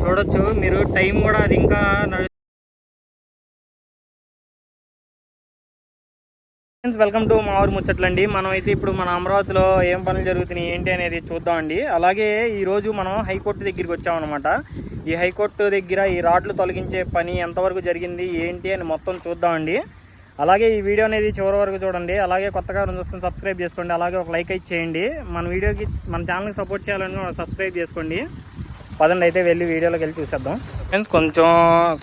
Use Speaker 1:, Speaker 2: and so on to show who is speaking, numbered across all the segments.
Speaker 1: చూడొచ్చు మీరు టైం కూడా అది ఇంకా ఫ్రెండ్స్ వెల్కమ్ టు మా ఊరు ముచ్చట్లండి మనం అయితే ఇప్పుడు మన అమరావతిలో ఏం పనులు జరుగుతున్నాయి ఏంటి అనేది చూద్దామండి అలాగే ఈరోజు మనం హైకోర్టు దగ్గరికి వచ్చామన్నమాట ఈ హైకోర్టు దగ్గర ఈ రాడ్లు తొలగించే పని ఎంతవరకు జరిగింది ఏంటి అని మొత్తం చూద్దామండి అలాగే ఈ వీడియో అనేది చివరి వరకు చూడండి. అలాగే కొత్తగా చూస్తుంది సబ్స్క్రైబ్ చేసుకోండి. అలాగే ఒక లైక్ అయితే చేయండి. మన వీడియోకి మన ఛానల్కి సపోర్ట్ చేయాలని సబ్స్క్రైబ్ చేసుకోండి. పదండి అయితే వెళ్ళి వీడియోలోకి వెళ్ళి చూసేద్దాం. ఫ్రెండ్స్ కొంచెం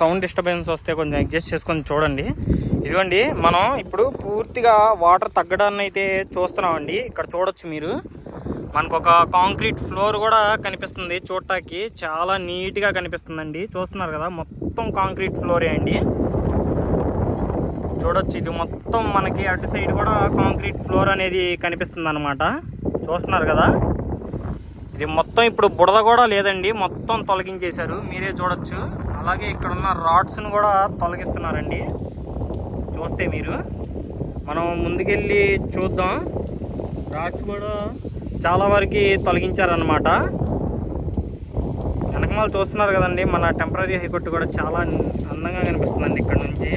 Speaker 1: సౌండ్ డిస్టర్బెన్స్ వస్తే కొంచెం అడ్జస్ట్ చేసుకొని చూడండి. ఇదిగోండి మనం ఇప్పుడు పూర్తిగా వాటర్ తగ్గడాన్ని అయితే చూస్తున్నామండి. ఇక్కడ చూడొచ్చు మీరు. మనకు ఒక కాంక్రీట్ ఫ్లోర్ కూడా కనిపిస్తుంది చూడటానికి. చాలా నీట్గా కనిపిస్తుందండి. చూస్తున్నారు కదా మొత్తం కాంక్రీట్ ఫ్లోరే అండి. చూడొచ్చు ఇది మొత్తం మనకి అటు సైడ్ కూడా కాంక్రీట్ ఫ్లోర్ అనేది కనిపిస్తుంది అనమాట చూస్తున్నారు కదా? ఇది మొత్తం ఇప్పుడు బుడద కూడా లేదండి. మొత్తం తొలగించేశారు. మీరే చూడొచ్చు. అలాగే ఇక్కడ ఉన్న రాడ్స్ను కూడా తొలగిస్తున్నారండి. చూస్తే మీరు. మనం ముందుకెళ్ళి చూద్దాం. రాక్స్ కూడా చాలా వరకు తొలగించారనమాట వెనకమాల చూస్తున్నారు కదండి మన టెంపరీ హైకోర్టు కూడా చాలా అందంగా కనిపిస్తుందండి ఇక్కడ నుంచి.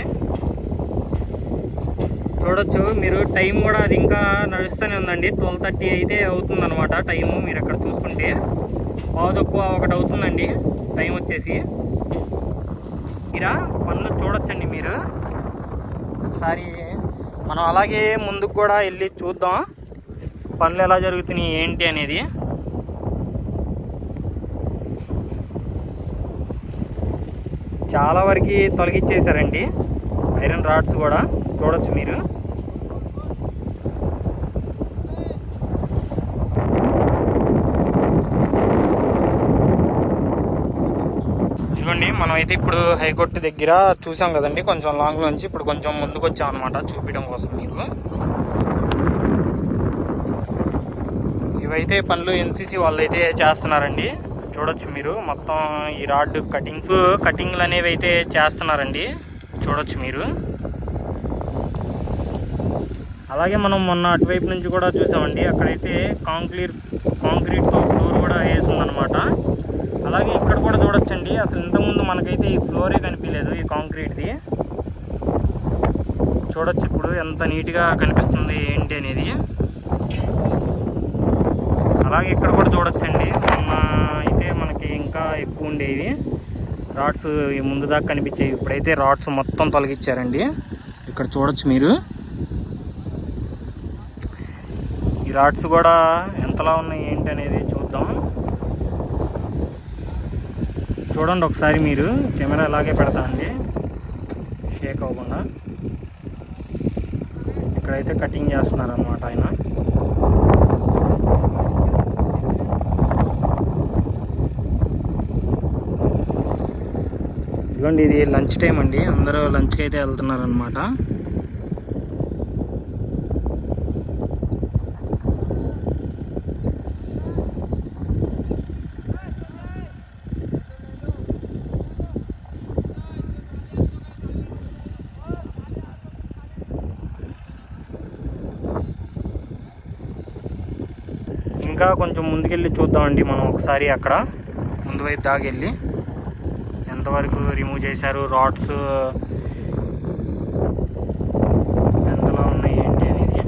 Speaker 1: చూడొచ్చు మీరు టైం కూడా అది ఇంకా నడుస్తూనే ఉందండి. ట్వెల్వ్ థర్టీ అయితే అవుతుందన్నమాట టైము మీరు అక్కడ చూసుకుంటే. పావు తక్కువ ఒకటి అవుతుందండి టైం వచ్చేసి. మీరా? పనులు చూడొచ్చండి మీరు. ఒకసారి మనం అలాగే ముందుకు కూడా వెళ్ళి చూద్దాం. పనులు ఎలా జరుగుతున్నాయి ఏంటి అనేది. చాలా వరకు తొలగించేశారండి ఐరన్ రాడ్స్ కూడా చూడొచ్చు మీరు. ఇదిగోండి అయితే ఇప్పుడు హైకోర్టు దగ్గర చూసాం కదండి కొంచెం లాంగ్ నుంచి ఇప్పుడు కొంచెం ముందుకు వచ్చాం అనమాట చూపించడం కోసం మీకు. ఇవైతే పనులు ఎన్సీసీ వాళ్ళు అయితే చేస్తున్నారండి. చూడొచ్చు మీరు మొత్తం ఈ రాడ్ కటింగ్స్ కటింగ్లు అనేవి అయితే చేస్తున్నారండి. చూడొచ్చు మీరు. అలాగే మనం మొన్న అటువైపు నుంచి కూడా చూసామండి అక్కడైతే కాంక్రీట్ కాంక్రీట్ ఫ్లోర్ కూడా వేసి ఉందన్నమాట. అలాగే ఇక్కడ కూడా చూడొచ్చండి. అసలు ఇంతకుముందు మనకైతే ఈ ఫ్లోరే కనిపించలేదు ఈ కాంక్రీట్ది. చూడొచ్చు ఇప్పుడు ఎంత నీట్గా కనిపిస్తుంది ఏంటి అనేది. అలాగే ఇక్కడ కూడా చూడొచ్చండి. మొన్న అయితే మనకి ఇంకా ఎక్కువ ఉండేవి. రాడ్స్ ముందు దాకా కనిపించేవి. ఇప్పుడైతే రాడ్స్ మొత్తం తొలగించారండి ఇక్కడ చూడొచ్చు మీరు. ఈ రాడ్స్ కూడా ఎంతలా ఉన్నాయి ఏంటి అనేది చూద్దాం. చూడండి ఒకసారి మీరు. కెమెరా అలాగే పెడతా అండి షేక్ అవ్వకుండా. ఇక్కడైతే కటింగ్ చేస్తున్నారు అనమాట ఆయన. ఇదిగోండి ఇది లంచ్ టైం అండి. అందరూ లంచ్కి అయితే వెళ్తున్నారు ఇంకా కొంచెం ముందుకెళ్ళి చూద్దామండి మనం ఒకసారి అక్కడ. ముందు వైపు దాగెళ్ళి ఎంతవరకు రిమూవ్ చేశారు రాడ్స్ ఎంతలో ఉన్నాయి ఏంటి అనేది.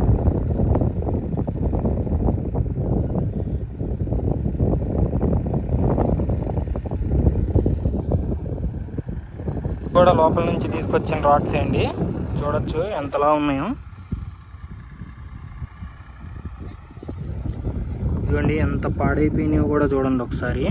Speaker 1: కూడా లోపల నుంచి తీసుకొచ్చిన రాడ్స్ అండి. చూడొచ్చు ఎంతలా ఉన్నాయో. ఇదిగోండి ఎంత పాడైపోయినాయో కూడా చూడండి ఒకసారి.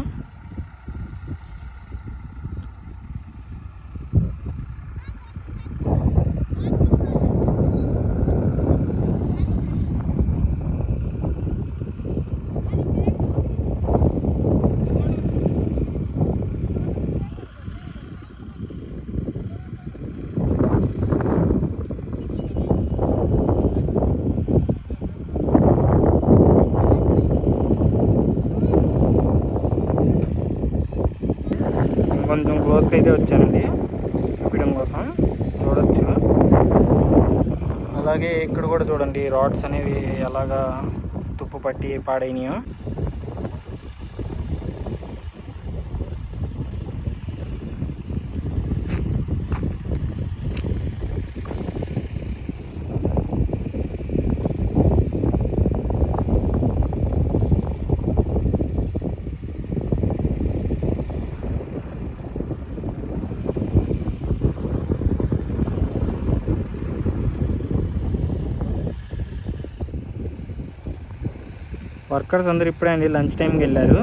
Speaker 1: కొంచెం క్లోజ్కి అయితే వచ్చానండి. చూపించడం కోసం చూడొచ్చు. అలాగే ఇక్కడ కూడా చూడండి రాడ్స్ అనేవి ఎలాగా తుప్పు పట్టి పాడైనాయో. వర్కర్స్ అందరు ఇప్పుడే అండి లంచ్ టైంకి వెళ్ళారు.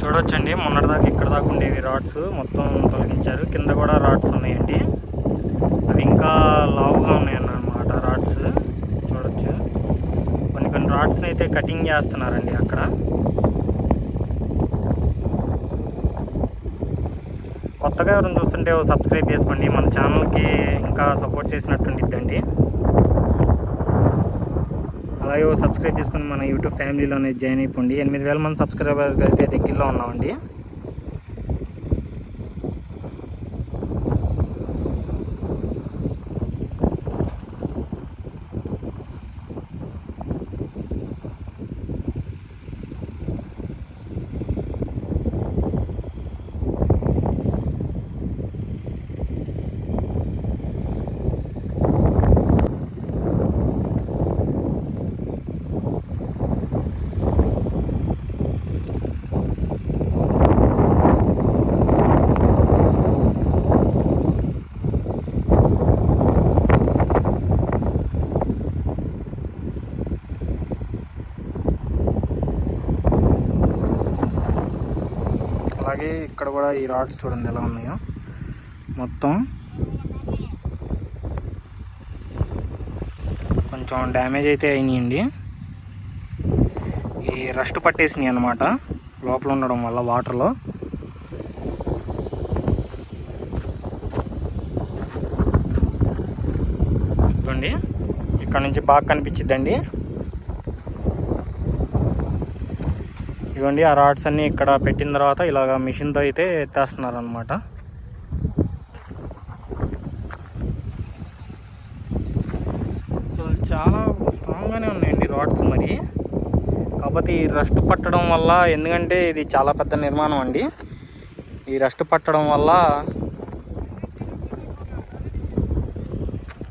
Speaker 1: చూడొచ్చండి మొన్నటిదాకా ఇక్కడ దాకా ఉండేవి రాడ్స్ మొత్తం తొలగించారు. కింద కూడా రాడ్స్ ఉన్నాయండి. అవి ఇంకా లావుగా ఉన్నాయన్నమాట రాడ్స్ చూడొచ్చు. కొన్ని కొన్ని రాడ్స్ని అయితే కటింగ్ చేస్తున్నారండి అక్కడ. కొత్తగా ఎవరైనా చూస్తుంటే సబ్స్క్రైబ్ చేసుకోండి. మన ఛానల్కి ఇంకా సపోర్ట్ చేసినట్టుండిద్దండి. అలాగే సబ్స్క్రైబ్ చేసుకుని మన యూట్యూబ్ ఫ్యామిలీలోనే జాయిన్ అయిపోండి. ఎనిమిది వేల మంది సబ్స్క్రైబర్స్ అయితే దగ్గరలో ఉన్నామండి. అలాగే ఇక్కడ కూడా ఈ రాడ్స్ చూడండి ఎలా ఉన్నాయో. మొత్తం కొంచెం డ్యామేజ్ అయితే అయినాయండి. ఈ రస్ట్ పట్టేసినాయి అనమాట లోపల ఉండడం వల్ల వాటర్లో. ఇదిగోండి. ఇక్కడ నుంచి బాగా కనిపించిద్దండి. ఇవ్వండి ఆ రాడ్స్ అన్ని ఇక్కడ పెట్టిన తర్వాత ఇలాగ మిషన్తో అయితే ఎత్తేస్తున్నారు అనమాట సో చాలా స్ట్రాంగ్గానే ఉన్నాయండి రాడ్స్ మరి. కాకపోతే ఈ రస్ట్ పట్టడం వల్ల ఎందుకంటే ఇది చాలా పెద్ద నిర్మాణం అండి. ఈ రస్ట్ పట్టడం వల్ల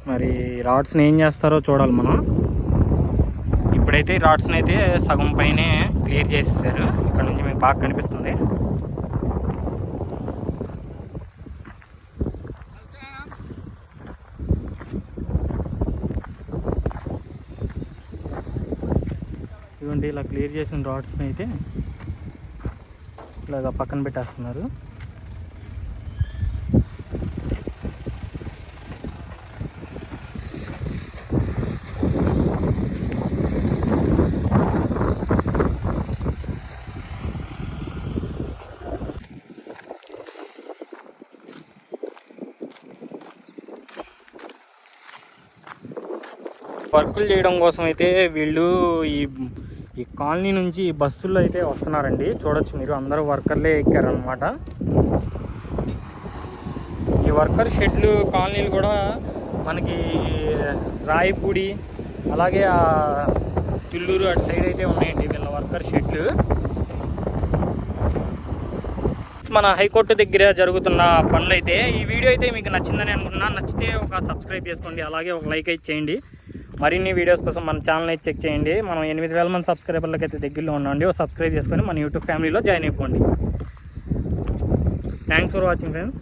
Speaker 1: మరి రాడ్స్ని ఏం చేస్తారో చూడాలి మనం. ఇప్పుడైతే ఈ రాడ్స్ని అయితే సగం పైనే క్లియర్ చేసేసారు. ఇక్కడ నుంచి మీకు బాగా కనిపిస్తుంది. ఇవ్వండి ఇలా క్లియర్ చేసిన రాడ్స్ని అయితే ఇలాగ పక్కన పెట్టేస్తున్నారు. వర్కులు చేయడం కోసం అయితే వీళ్ళు ఈ ఈ కాలనీ నుంచి ఈ బస్సుల్లో అయితే వస్తున్నారండి. చూడొచ్చు మీరు అందరూ వర్కర్లే ఎక్కారనమాట ఈ వర్కర్ షెడ్లు కాలనీలు కూడా మనకి రాయపూడి అలాగే ఆ తిల్లూరు అటు సైడ్ అయితే ఉన్నాయండి వీళ్ళ వర్కర్ షెడ్లు. మన హైకోర్టు దగ్గర జరుగుతున్న పనులు అయితే ఈ వీడియో అయితే మీకు నచ్చిందని అనుకుంటున్నా. నచ్చితే ఒక సబ్స్క్రైబ్ చేసుకోండి అలాగే ఒక లైక్ అయితే చేయండి. మరిన్ని వీడియోస్ కోసం మన ఛానల్ అయితే చెక్ చేయండి. మనం ఎనిమిది వేల మంది సబ్స్క్రైబర్లకి అయితే దగ్గరలో ఉండండి ఒక సబ్స్క్రైబ్ చేసుకొని మన యూట్యూబ్ ఫ్యామిలీలో జాయిన్ అయిపోండి. Thanks for watching friends